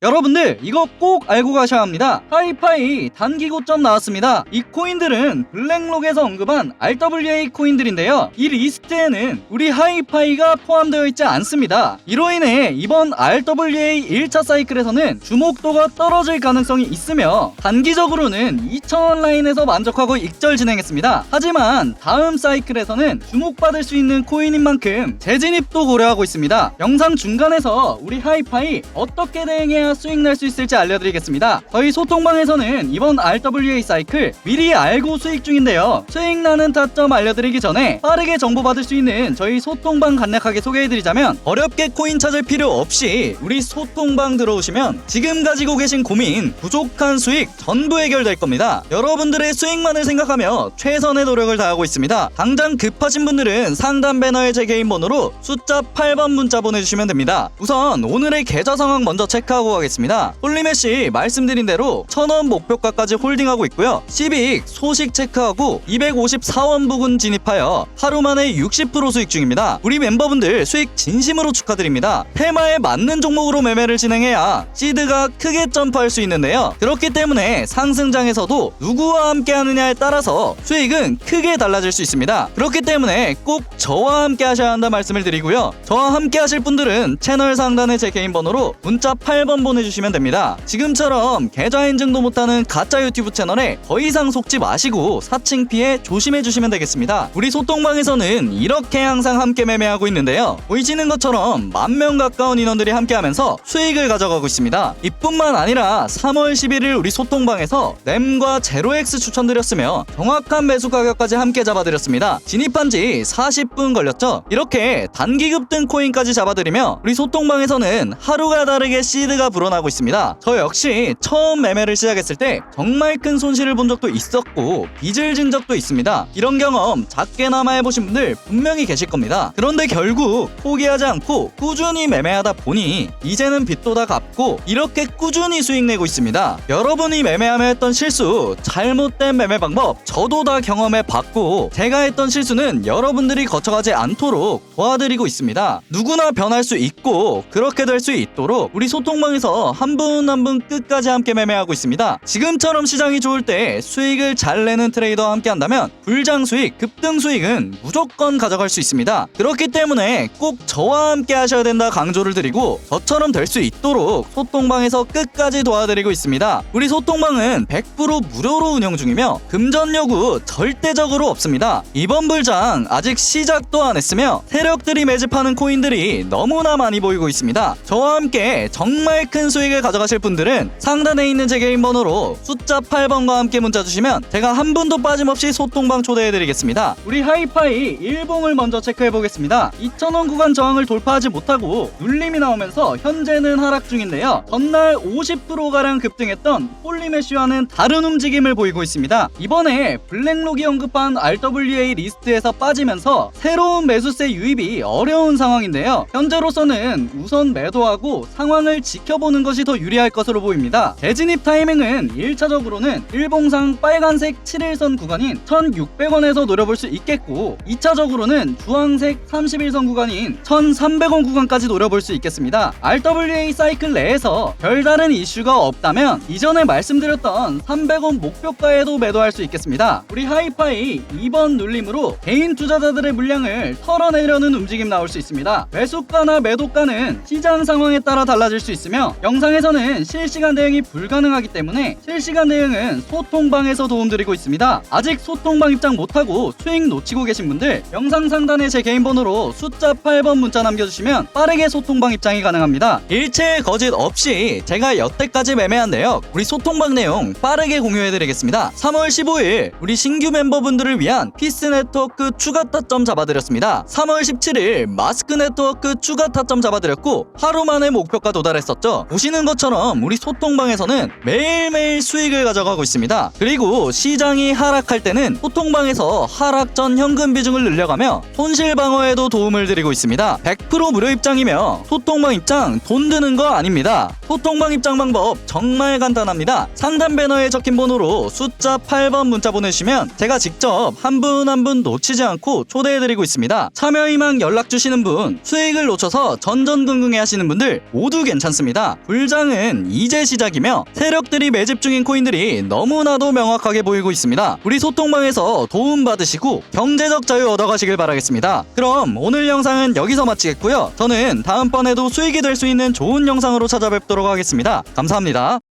여러분들 이거 꼭 알고 가셔야 합니다. 하이파이 단기 고점 나왔습니다. 이 코인들은 블랙록에서 언급한 RWA 코인들인데요. 이 리스트에는 우리 하이파이가 포함되어 있지 않습니다. 이로 인해 이번 RWA 1차 사이클에서는 주목도가 떨어질 가능성이 있으며 단기적으로는 2,000원 라인에서 만족하고 익절 진행했습니다. 하지만 다음 사이클에서는 주목받을 수 있는 코인인 만큼 재진입도 고려하고 있습니다. 영상 중간에서 우리 하이파이 어떻게 대응해야 수익 낼 수 있을지 알려드리겠습니다. 저희 소통방에서는 이번 RWA 사이클 미리 알고 수익 중인데요. 수익 나는 타점 알려드리기 전에 빠르게 정보 받을 수 있는 저희 소통방 간략하게 소개해드리자면 어렵게 코인 찾을 필요 없이 우리 소통방 들어오시면 지금 가지고 계신 고민, 부족한 수익 전부 해결될 겁니다. 여러분들의 수익만을 생각하며 최선의 노력을 다하고 있습니다. 당장 급하신 분들은 상단 배너에 제 개인 번호로 숫자 8번 문자 보내주시면 됩니다. 우선 오늘의 계좌 상황 먼저 체크하고 가겠습니다. 홀리메시 말씀드린 대로 1000원 목표가까지 홀딩하고 있고요. 시빅 소식 체크하고 254원 부근 진입하여 하루 만에 60% 수익 중입니다. 우리 멤버분들 수익 진심으로 축하드립니다. 테마에 맞는 종목으로 매매를 진행해야 시드가 크게 점프할 수 있는데요. 그렇기 때문에 상승장에서도 누구와 함께 하느냐에 따라서 수익은 크게 달라질 수 있습니다. 그렇기 때문에 꼭 저와 함께 하셔야 한다 말씀을 드리고요. 저와 함께 하실 분들은 채널 상단에 제 개인 번호로 문자 8번 보내주시면 됩니다. 지금처럼 계좌 인증도 못하는 가짜 유튜브 채널에 더 이상 속지 마시고 사칭 피해 조심해 주시면 되겠습니다. 우리 소통방에서는 이렇게 항상 함께 매매하고 있는데요. 보이시는 것처럼 만 명 가까운 인원들이 함께하면서 수익을 가져가고 있습니다. 이뿐만 아니라 3월 11일 우리 소통방에서 램과 제로엑스 추천드렸으며 정확한 매수 가격까지 함께 잡아드렸습니다. 진입한 지 40분 걸렸죠. 이렇게 단기 급 등 코인까지 잡아드리며 우리 소통방에서는 하루가 다르게 시드가 불어나고 있습니다. 저 역시 처음 매매를 시작했을 때 정말 큰 손실을 본 적도 있었고 빚을 진 적도 있습니다. 이런 경험 작게나마 해보신 분들 분명히 계실 겁니다. 그런데 결국 포기하지 않고 꾸준히 매매하다 보니 이제는 빚도 다 갚고 이렇게 꾸준히 수익 내고 있습니다. 여러분이 매매하며 했던 실수, 잘못된 매매 방법 저도 다 경험해 봤고 제가 했던 실수는 여러분들이 거쳐가지 않도록 도와드리고 있습니다. 누구나 변할 수 있고 그렇게 될 수 있도록 우리 소통방에서 한 분 한 분 끝까지 함께 매매하고 있습니다. 지금처럼 시장이 좋을 때 수익을 잘 내는 트레이더와 함께 한다면 불장 수익, 급등 수익은 무조건 가져갈 수 있습니다. 그렇기 때문에 꼭 저와 함께 하셔야 된다 강조를 드리고 저처럼 될 수 있도록 소통방에서 끝까지 도와드리고 있습니다. 우리 소통방은 100% 무료로 운영 중이며 금전 요구 절대적으로 없습니다. 이번 불장 아직 시작도 안 했으며 세력들이 매집하는 코인들이 너무나 많이 보이고 있습니다. 저와 함께 정말 큰 수익을 가져가실 분들은 상단에 있는 제 개인 번호로 숫자 8번과 함께 문자 주시면 제가 한 분도 빠짐없이 소통방 초대해드리겠습니다. 우리 하이파이 일봉을 먼저 체크해 보겠습니다. 2,000원 구간 저항을 돌파하지 못하고 눌림이 나오면서 현재는 하락 중인데요. 전날 50%가량 급등했던 폴리메쉬와는 다른 움직임을 보이고 있습니다. 이번에 블랙록이 언급한 RWA 리스트에서 빠지면서 새로운 매수세 유입이 어려운 상황인데요. 현재로서는 우선 매도하고 상황을 지켜보는 것이 더 유리할 것으로 보입니다. 재진입 타이밍은 1차적으로는 일봉상 빨간색 7일선 구간인 1,600원에서 노려볼 수 있겠고 2차적으로는 주황색 31선 구간인 1,300원 구간까지 노려볼 수 있겠습니다. RWA 사이클 내에서 별다른 이슈가 없다면 이전에 말씀드렸던 300원 목표가에도 매도할 수 있겠습니다. 우리 하이파이 2번 눌림으로 개인 투자자들의 물량을 털어내려는 움직임 나올 수 있습니다. 매수가나 매도가는 시장 상황에 따라 달라질 수 있으며 영상에서는 실시간 대응이 불가능하기 때문에 실시간 대응은 소통방에서 도움드리고 있습니다. 아직 소통방 입장 못하고 수익 놓치고 계신 분들 영상 상단에 제 개인 번호로 숫자 8번 문자 남겨주시면 빠르게 소통방 입장이 가능합니다. 일체의 거짓 없이 제가 여태까지 매매한 내역 우리 소통방 내용 빠르게 공유해드리겠습니다. 3월 15일 우리 신규 멤버분들을 위한 피스 네트워크 추가 타점 잡아드렸습니다. 3월 17일 마스크 네트워크 추가 타점 잡아드렸고 하루 만에 목표가 도달했었죠. 보시는 것처럼 우리 소통방에서는 매일매일 수익을 가져가고 있습니다. 그리고 시장이 하락할 때는 소통방에서 하락 전 현금 비중을 늘려가며 손실 방어에도 도움을 드리고 있습니다. 100% 무료 입장이며 소통방 입장 돈 드는 거 아닙니다. 소통방 입장 방법 정말 간단합니다. 상단 배너에 적힌 번호로 숫자 8번 문자 보내주시면 제가 직접 한 분 한 분 놓치지 않고 초대해드리고 있습니다. 참여 희망 연락 주시는 분, 수익을 놓쳐서 전전긍긍해 하시는 분들 모두 괜찮습니다. 불장은 이제 시작이며 세력들이 매집 중인 코인들이 너무나도 명확하게 보이고 있습니다. 우리 소통방에서 도움 받으시고 경제적 자유 얻어가시길 바라겠습니다. 그럼 오늘 영상은 여기서 마치겠고요. 저는 다음번에도 수익이 될 수 있는 좋은 영상으로 찾아뵙도록 하겠습니다. 감사합니다.